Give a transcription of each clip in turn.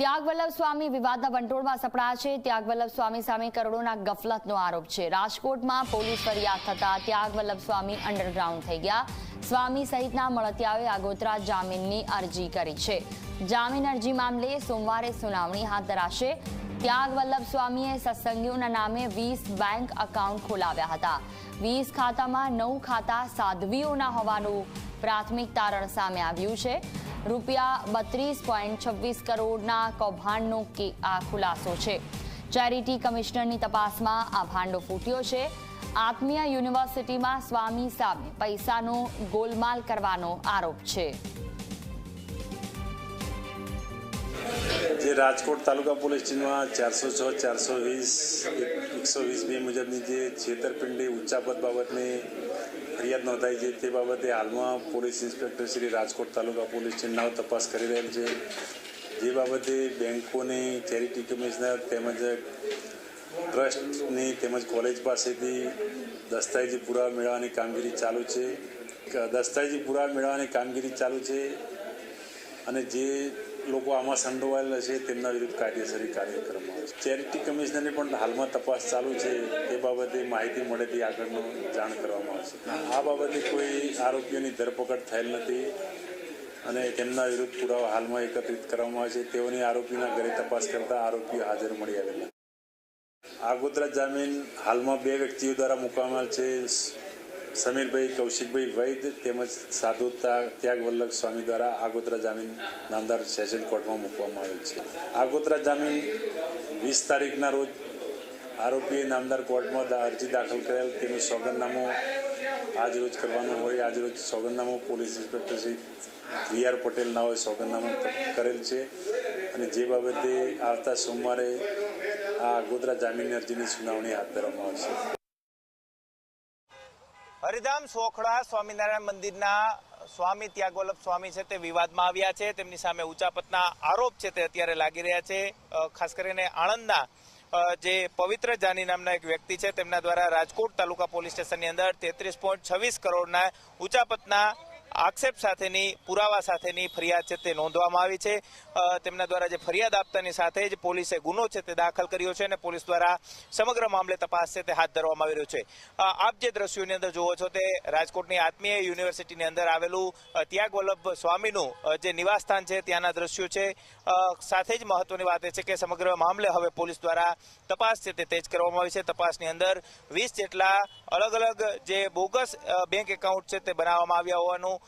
ત્યાગ વલ્લભ સ્વામી વિવાદના વંટોળમાં સપડાયા છે. ત્યાગવલ્લભ સ્વામી સામે કરોડોના ગફલતનો આરોપ છે. રાજકોટમાં પોલીસ ફરિયાદ થતા ત્યાગવલ્લભ સ્વામી અંડરગ્રાઉન્ડ થઈ ગયા. સ્વામી સહિતના મળતિયાઓએ આગોતરા જામીનની અરજી કરી છે. જામીન અરજી મામલે સોમવારે સુનાવણી હાથ ધરાશે. ત્યાગ સ્વામીએ સત્સંગીઓના નામે વીસ બેંક એકાઉન્ટ ખોલાવ્યા હતા. વીસ ખાતામાં નવ ખાતા સાધ્વીઓના હોવાનું પ્રાથમિક તારણ સામે આવ્યું છે. રૂપિયા બત્રીસ પોઈન્ટ છવ્વીસ કરોડના કૌભાંડનો આ ખુલાસો છે. ચેરિટી કમિશનરની તપાસમાં આ ભાંડો ફૂટ્યો છે. આત્મીય યુનિવર્સિટીમાં સ્વામી સામે પૈસાનો ગોલમાલ કરવાનો આરોપ છે. જે રાજકોટ તાલુકા પોલીસ સ્ટેશનમાં ચારસો છ, ચારસો વીસ, એકસો વીસ બે મુજબની જે છેતરપિંડી, ઉચ્ચાપત બાબતની ફરિયાદ નોંધાઈ છે, તે બાબતે હાલમાં police inspector Shri Rajkot taluka police સ્ટેશનના તપાસ કરી રહેલ છે. જે બાબતે બેંકોની ચેરિટી કમિશનર તેમજ ટ્રસ્ટની તેમજ કોલેજ પાસેથી દસ્તાવેજી પુરાવા મેળવવાની કામગીરી ચાલુ છે. દસ્તાવેજી પુરાવા મેળવવાની કામગીરી ચાલુ છે અને જે લોકો આમાં સંડોવાયેલા છે, તેમના વિરુદ્ધ કાયદેસરી કાર્ય કરવામાં આવશે ચેરિટી કમિશનરની પણ હાલમાં તપાસ ચાલુ છે તે બાબતે માહિતી મળે તે આગળનું જાણ કરવામાં આવશે. આ બાબતે કોઈ આરોપીઓની ધરપકડ થયેલ નથી અને તેમના વિરુદ્ધ પુરાવા હાલમાં એકત્રિત કરવામાં આવે છે. તેઓની આરોપીના ઘરે તપાસ કરતા આરોપીઓ હાજર મળી આવેલા. આગોતરા જામીન હાલમાં બે વ્યક્તિઓ દ્વારા મૂકવામાં છે. સમીરભાઈ, કૌશિકભાઈ, વૈદ તેમજ સાધુ ત્યાગવલ્લભ સ્વામી દ્વારા આગોતરા જામીન નામદાર સેશન કોર્ટમાં મૂકવામાં આવેલ છે. આગોતરા જામીન વીસ તારીખના રોજ આરોપીએ નામદાર કોર્ટમાં અરજી દાખલ કરેલ. તેનું સોગંદનામું આજ રોજ કરવાનું હોય. આજ રોજ સોગંદનામું police inspector Shri V R પટેલના હોય સોગંદનામું કરેલ છે. અને જે બાબતે આવતા સોમવારે આ આગોતરા જામીનની અરજીની સુનાવણી હાથ ધરવામાં આવશે. હરિધામ સોખડા સ્વામિનારાયણ મંદિરના સ્વામી ત્યાગવલ્લભ સ્વામી છે તે વિવાદમાં આવ્યા છે. તેમની સામે ઉચાપતના આરોપ છે તે અત્યારે લાગી રહ્યા છે. ખાસ કરીને આણંદના જે પવિત્ર જાની નામના એક વ્યક્તિ છે, તેમના દ્વારા રાજકોટ તાલુકા પોલીસ સ્ટેશનની અંદર તેત્રીસ પોઈન્ટ છવ્વીસ કરોડના ઉચાપતના આક્ષેપ સાથેની, પુરાવા સાથેની ફરિયાદ છે તે નોંધવામાં આવી છે. તેમના દ્વારા જે ફરિયાદ આપતાની સાથે જ પોલીસે ગુનો છે તે દાખલ કર્યો છે અને પોલીસ દ્વારા સમગ્ર મામલે તપાસ છે તે હાથ ધરવામાં આવી રહ્યું છે. આપ જે દ્રશ્યોની અંદર જુઓ છો તે રાજકોટની આત્મીય યુનિવર્સિટીની અંદર આવેલું ત્યાગ વલ્લભ સ્વામીનું જે નિવાસસ્થાન છે ત્યાંના દ્રશ્યો છે. સાથે જ મહત્વની વાત એ છે કે સમગ્ર મામલે હવે પોલીસ દ્વારા તપાસ છે તે તેજ કરવામાં આવી છે. તપાસની અંદર વીસ જેટલા અલગ અલગ જે બોગસ બેંક એકાઉન્ટ છે તે બનાવવામાં આવ્યા હોવાનું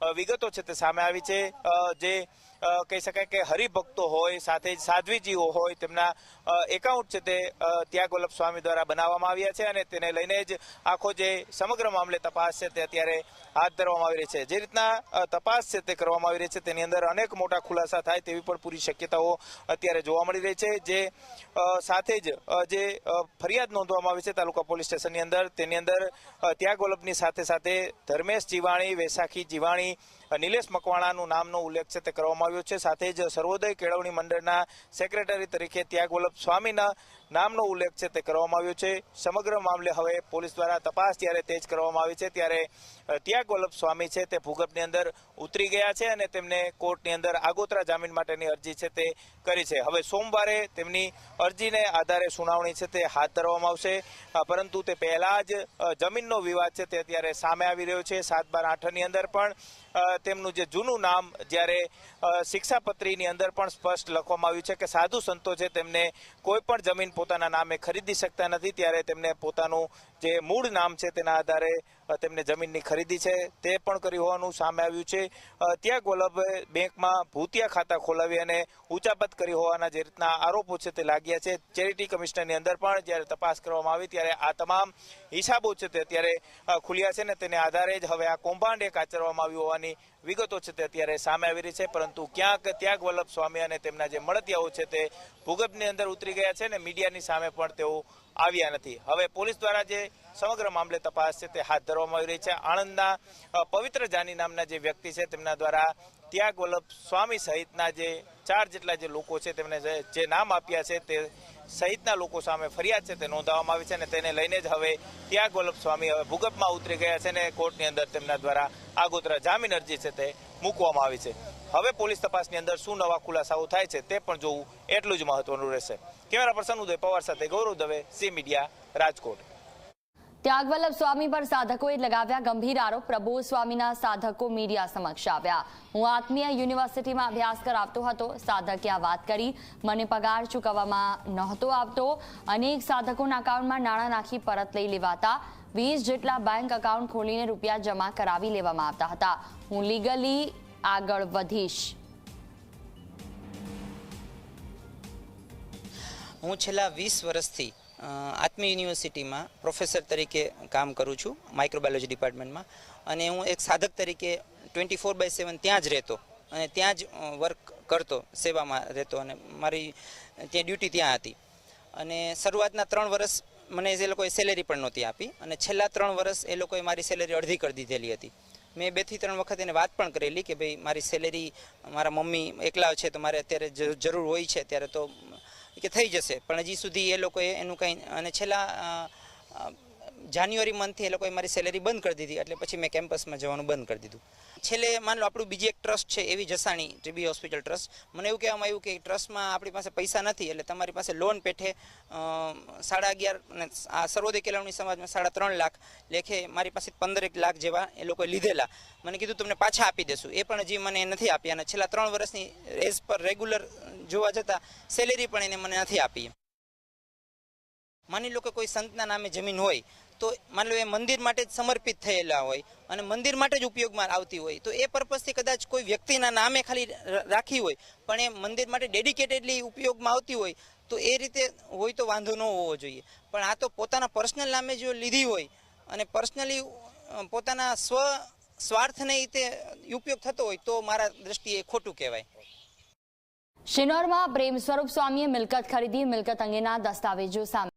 વિગતો છે તે સામે આવી છે. જે કહી શકાય કે હરિભક્તો હોય સાથે જ સાધ્વીજીઓ હોય તેમના એકાઉન્ટ છે તે અ, ત્યાગ વલ્લભ સ્વામી દ્વારા બનાવવામાં આવ્યા છે અને તેને લઈને જ આખો જે સમગ્ર મામલે તપાસ છે તે અત્યારે હાથ ધરવામાં આવી રહી છે. જે રીતના તપાસ છે તે કરવામાં આવી રહી છે તેની અંદર અનેક મોટા ખુલાસા થાય તેવી પણ પૂરી શક્યતાઓ અત્યારે જોવા મળી રહી છે. જે સાથે જ જે ફરિયાદ નોંધવામાં આવી છે તાલુકા પોલીસ સ્ટેશનની અંદર તેની અંદર અ, ત્યાગ વલ્લભની સાથે સાથે ધર્મેશ જીવાણી વૈશાખી જીવાણી અ, નિલેશ મકવાણાનું નામનો ઉલ્લેખ છે તે કરવામાં આવ્યો છે. સાથે જ સર્વોદય કેળવણી મંડળના સેક્રેટરી તરીકે ત્યાગ વલ્લભ સ્વામીના નામનો ઉલ્લેખ છે તે કરવામાં આવ્યો છે. સમગ્ર મામલે હવે પોલીસ દ્વારા તપાસ ત્યારે તેજ કરવામાં આવી છે ત્યારે અ, ત્યાગ વલ્લભ સ્વામી છે તે ભૂગર્ભની અંદર ઉતરી ગયા છે અને તેમને કોર્ટની અંદર આગોતરા જામીન માટેની અરજી છે તે કરી છે. હવે સોમવારે તેમની અરજીને આધારે સુનાવણી છે તે હાથ ધરવામાં આવશે. પરંતુ તે પહેલા જ જમીનનો વિવાદ છે તે અત્યારે સામે આવી રહ્યો છે. સાત બાર આઠની અંદર પણ તેમનું જે જૂનું નામ જ્યારે શિક્ષાપત્રીની અંદર પણ સ્પષ્ટ લખવામાં આવ્યું છે કે સાધુ સંતો છે તેમને કોઈ પણ જમીન પોતાના નામે ખરીદી શકતા નથી, ત્યારે તેમને પોતાનું જે મૂળ નામ છે તેના આધારે તેમને જમીનની ખરીદી છે, તે પણ કરી હોવાનું સામે આવ્યું છે. ત્યાં વલ્લભે બેંકમાં ભૂતિયા ખાતા ખોલાવી અને ઉચાપત કરી હોવાના જે રીતના આરોપો છે તે લાગ્યા છે. ચેરિટી કમિશનરની અંદર પણ જ્યારે તપાસ કરવામાં આવી ત્યારે આ તમામ હિસાબો છે તે અત્યારે ખુલ્યા છે ને તેને આધારે જ હવે આ કૌભાંડ એક આચરવામાં આવ્યું હોવાની વિગતો છે તે અત્યારે સામે આવી રહી છે. પરંતુ ક્યાંક ત્યાગ વલ્લભ સ્વામી અને તેમના જે મળતિયાઓ છે તે ભૂગર્ભની અંદર ઉતરી ગયા છે ને મીડિયાની સામે પણ તેઓ આવ્યા નથી. હવે પોલીસ દ્વારા જે સમગ્ર મામલે તપાસ છે તે હાથ ધરવામાં આવી રહી છે. આણંદના પવિત્ર જાની નામના જે વ્યક્તિ છે તેમના દ્વારા ત્યાગ વલ્લભ સ્વામી સહિતના જે ચાર જેટલા જે લોકો છે તેમને જે- નામ આપ્યા છે તે સહિતના લોકો સામે ફરિયાદ છે તે નોંધાવવામાં આવી છે અને તેને લઈને જ હવે ત્યાગ વલ્લભ સ્વામી હવે ભૂગપમાં ઉતરી ગયા છે અને કોર્ટની અંદર તેમના દ્વારા આગોતરા જામીન અરજી છે તે મૂકવામાં આવી છે. હવે પોલીસ તપાસની અંદર શું નવા ખુલાસાઓ થાય છે તે પણ જોવું એટલું જ મહત્વનું રહેશે. કેમેરા પર્સન ઉદય પવાર સાથે ગૌરવ દવે, સી મીડિયા, રાજકોટ. ત્યાગવલ્લભ સ્વામી પર સાધકોએ લગાવ્યા ગંભીર આરોપ પ્રભુ સ્વામીના સાધકો મીડિયા સમક્ષ આવ્યા. હું આત્મીય યુનિવર્સિટીમાં અભ્યાસ કરાવતો હતો, સાધકે આ વાત કરી. મને પગાર ચૂકવવામાં નહોતો આવતો. અનેક સાધકોના અકાઉન્ટમાં નાણાં નાખી પરત લઈ લેવાતા. વીસ જેટલા બેંક એકાઉન્ટ ખોલીને રૂપિયા જમા કરાવી લેવામાં આવતા હતા. હું લીગલી આગળ વધીશ. હું છેલ્લા વીસ વર્ષથી આત્મી યુનિવર્સિટીમાં પ્રોફેસર તરીકે કામ કરું છું, માઇક્રોબાયોલોજી ડિપાર્ટમેન્ટમાં. અને હું એક સાધક તરીકે ટ્વેન્ટી ફોર બાય સેવન ત્યાં જ રહેતો અને ત્યાં જ વર્ક કરતો, સેવામાં રહેતો અને મારી ત્યાં ડ્યુટી ત્યાં હતી. અને શરૂઆતના ત્રણ વર્ષ મને એ લોકોએ સેલેરી પણ નહોતી આપી અને છેલ્લા ત્રણ વર્ષ એ લોકોએ મારી સેલેરી અડધી કરી દીધેલી હતી. મેં બેથી ત્રણ વખત એને વાત પણ કરેલી કે ભાઈ, મારી સેલેરી મારા મમ્મી એકલા છે તો મારે અત્યારે જરૂર હોય છે ત્યારે તો કે થઈ જશે. પણ હજી સુધી એ લોકોએ એનું કંઈ, અને છેલ્લા જાન્યુઆરી મંથથી એ લોકોએ મારી સેલેરી બંધ કરી દીધી, એટલે પછી મેં કેમ્પસમાં જવાનું બંધ કરી દીધું. છેલ્લે માન લો આપણું બીજી એક ટ્રસ્ટ છે, એવી જસાણી ટીબી હોસ્પિટલ ટ્રસ્ટ મને એવું કહેવામાં આવ્યું કે ટ્રસ્ટમાં આપણી પાસે પૈસા નથી, એટલે તમારી પાસે લોન પેઠે સાડા અગિયાર અને આ સર્વોદય કેળવણી સમાજમાં સાડા ત્રણ લાખ લેખે મારી પાસે પંદરેક લાખ જેવા એ લોકોએ લીધેલા. મને કીધું, તમને પાછા આપી દેશું. એ પણ હજી મને નથી આપ્યા અને છેલ્લા ત્રણ વર્ષની એઝ પર રેગ્યુલર જોવા જતાં સેલેરી પણ એને મને નથી આપી. માની લો કે કોઈ સંતના નામે જમીન હોય તો માની લો એ મંદિર માટે જ સમર્પિત થયેલા હોય અને મંદિર માટે જ ઉપયોગમાં આવતી હોય, તો એ પર્પઝથી કદાચ કોઈ વ્યક્તિના નામે ખાલી રાખી હોય, પણ એ મંદિર માટે ડેડિકેટેડલી ઉપયોગમાં આવતી હોય, તો એ રીતે હોય તો વાંધો ન હોવો જોઈએ. પણ આ તો પોતાના પર્સનલ નામે જો લીધી હોય અને પર્સનલી પોતાના સ્વ, સ્વાર્થને રીતે ઉપયોગ થતો હોય, તો મારા દ્રષ્ટિએ ખોટું કહેવાય. શિનોરમાં પ્રેમ સ્વરૂપ સ્વામીએ મિલકત ખરીદી, મિલકત અંગેના દસ્તાવેજો સામે